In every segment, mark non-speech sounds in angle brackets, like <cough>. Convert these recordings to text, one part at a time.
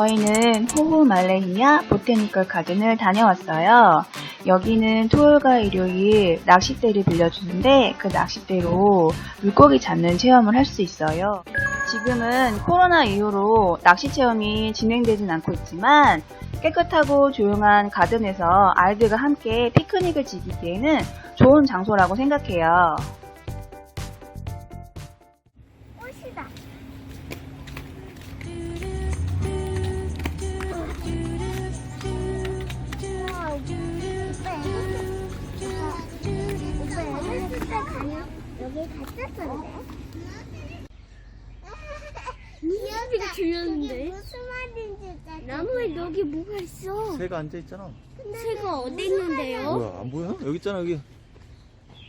저희는 호후 말레이시아 보테니컬 가든을 다녀왔어요. 여기는 토요일과 일요일 낚싯대를 빌려주는데 그 낚싯대로 물고기 잡는 체험을 할 수 있어요. 지금은 코로나 이후로 낚시 체험이 진행되진 않고 있지만 깨끗하고 조용한 가든에서 아이들과 함께 피크닉을 즐기기에는 좋은 장소라고 생각해요. 가면 여기 갔었는데. 이야기가 들렸는데 무슨 말인지 잘 나무에 여기 뭐가 있어? 새가 앉아 있잖아. 새가 어디 있는데요? 뭐야 안 보여? 여기 있잖아 여기.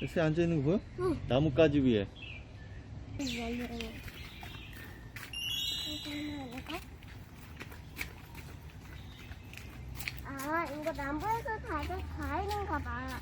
새 앉아 있는 거 보여? 응. 나뭇가지 위에. 아, 이거 남부에서 가서 과일인가 봐.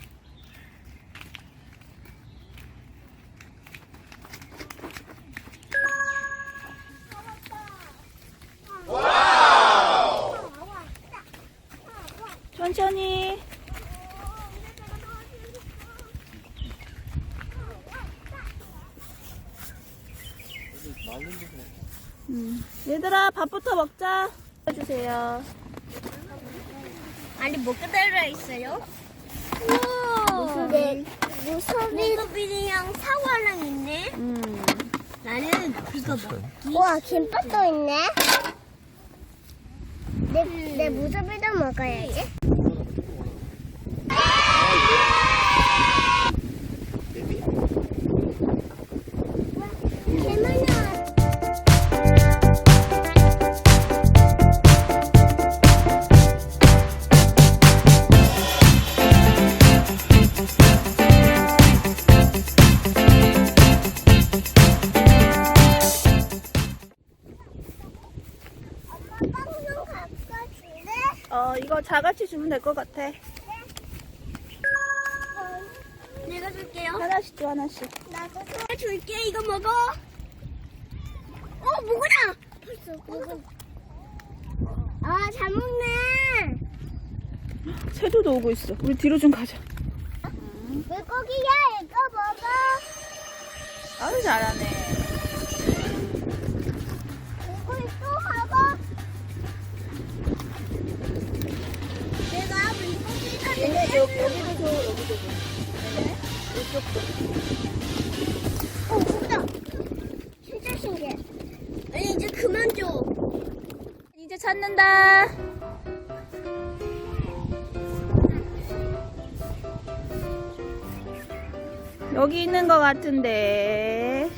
음. 얘들아 밥부터 먹자. 해주세요. 아니 뭐가 달려있어요? 우와 네, 무섭이. 무섭이랑 사과랑 있네 음. 나는 이거 뭐 우와, 김밥도 있네. 내, 내 무섭이도 먹어야지. 어 이거 자같이 주면 될 것 같아. 내가 줄게요 하나씩 줘 하나씩. 나도 내가 줄게 이거 먹어 어 뭐구나 벌써 먹어. 아, 잘 먹네. 새도도 오고 있어. 우리 뒤로 좀 가자. 물고기야, 이거 먹어. 아유 잘하네. 여기 여기도 줘 여기도 줘. 얘네 이쪽도. 어, 진짜. 진짜 신기해. 아니 이제 그만 줘 이제 찾는다. 여기 있는 것 같은데.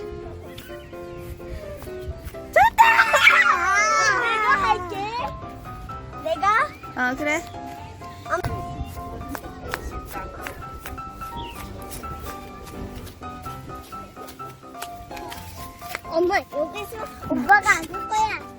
내가 할게. 내가? 아 그래. 엄마, 여기서 오빠가 안줄 거야.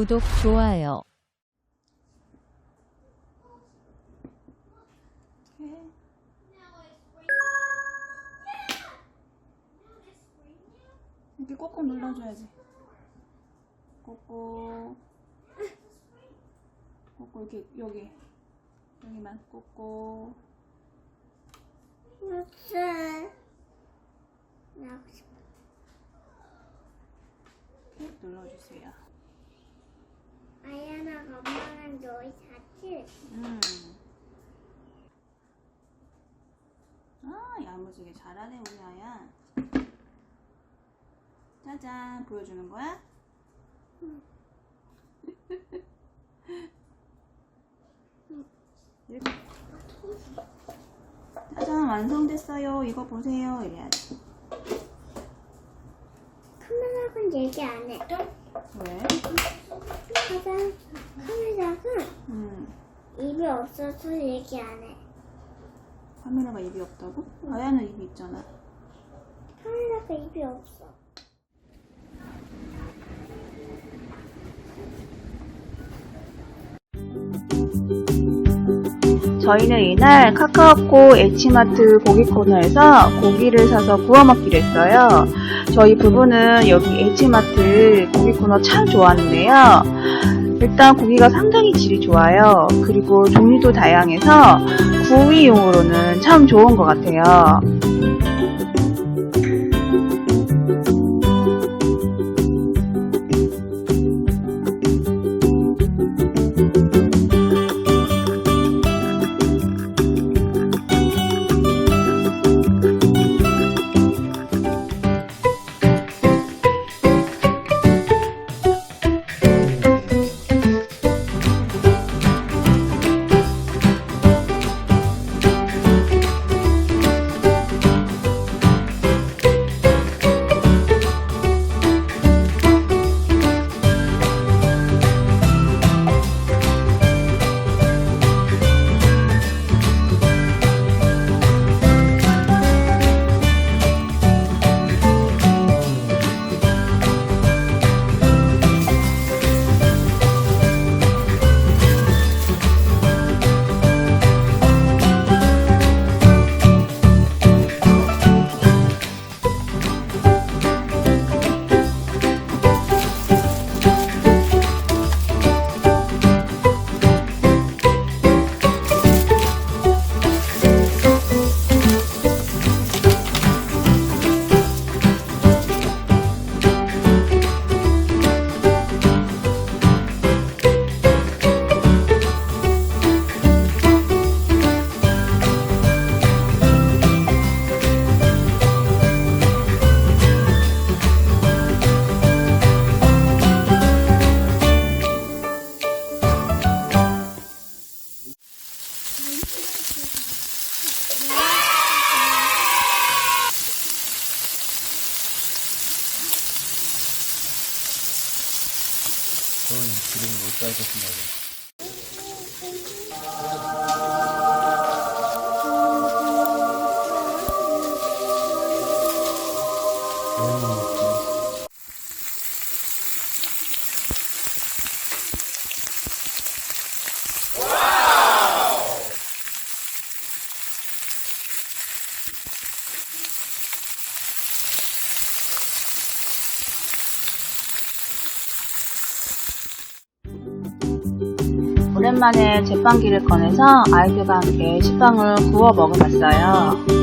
구독, 좋아요. 이렇게 꼭꼭 눌러줘야지. 꼭꼭. 꼭꼭 이렇게 여기 여기만 꼭꼭. 무슨 눌러주세요. 음. 아, 야무지게 잘하네, 우리 아야. 짜잔, 보여주는 거야? <laughs> 짜잔, 완성됐어요. 이거 보세요. 이래야지. 카메라는 얘기 안 해. 왜? 아, 짜잔, 카메라가. 음. 입이 없어서 얘기 안 해. 카메라가 입이 없다고? 아야는 입이 있잖아. 카메라가 입이 없어. 저희는 이날 카카오코 H마트 고기 코너에서 고기를 사서 구워 먹기로 했어요. 저희 부부는 여기 H마트 고기 코너 참 좋아하는데요. 일단 고기가 상당히 질이 좋아요. 그리고 종류도 다양해서 구이용으로는 참 좋은 것 같아요. 저는 기름을 못 짜겠습니다. 오랜만에 제빵기를 꺼내서 아이들과 함께 식빵을 구워 먹어봤어요.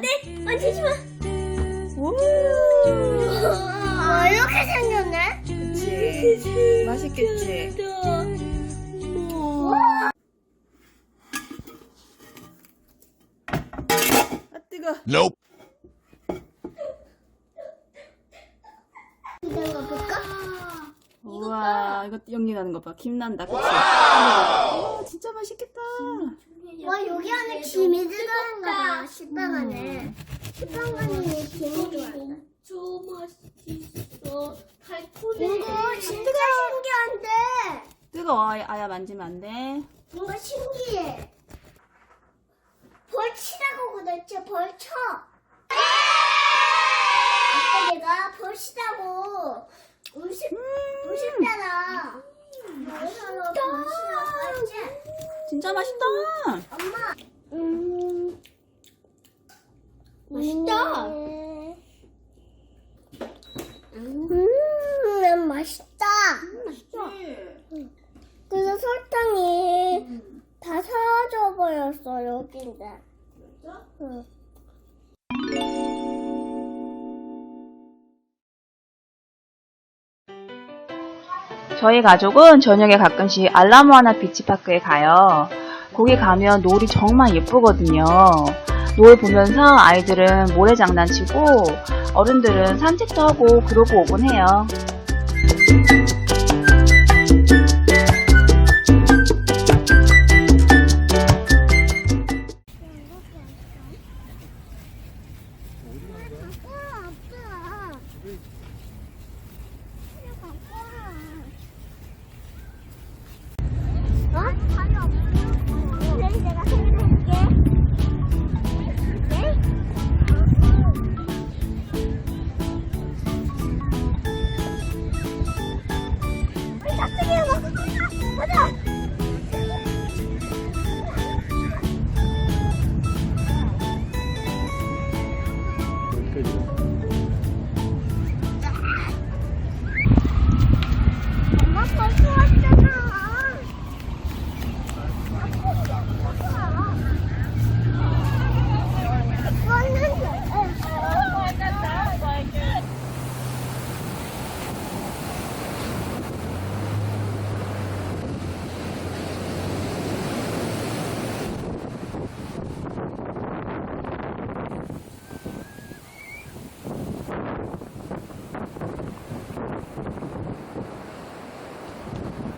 안 돼! 만지지 마! 어, 이렇게 생겼네? 그치. 맛있겠지? 아, 뜨거. Nope. 이거 볼까? 오, 우와, 이거 연기 나는 거 봐. 김 난다, 그치? 와, 진짜 맛있겠다. 와 여기 안에 김이 들어간가 봐. 식빵 안에. 식빵 안에 김이 들어간다. 엄청 맛있어. 달콤해. 이거 진짜 신기한데. 뜨거워, 아야, 아야 만지면 안 돼. 뭔가 신기해. 벌치라고 그랬지, 벌쳐. 아까 내가 벌치라고 음식, 음식잖아. 그래서 벌치라고 했지. 진짜 맛있다. 엄마. 음. 맛있다. 음, 맛있다. 맛있다. 그래서 설탕이 다 사라져 버렸어 여기인데. 응. 저희 가족은 저녁에 가끔씩 알라모아나 비치파크에 가요. 거기 가면 노을이 정말 예쁘거든요. 노을 보면서 아이들은 모래 장난치고 어른들은 산책도 하고 그러고 오곤 해요.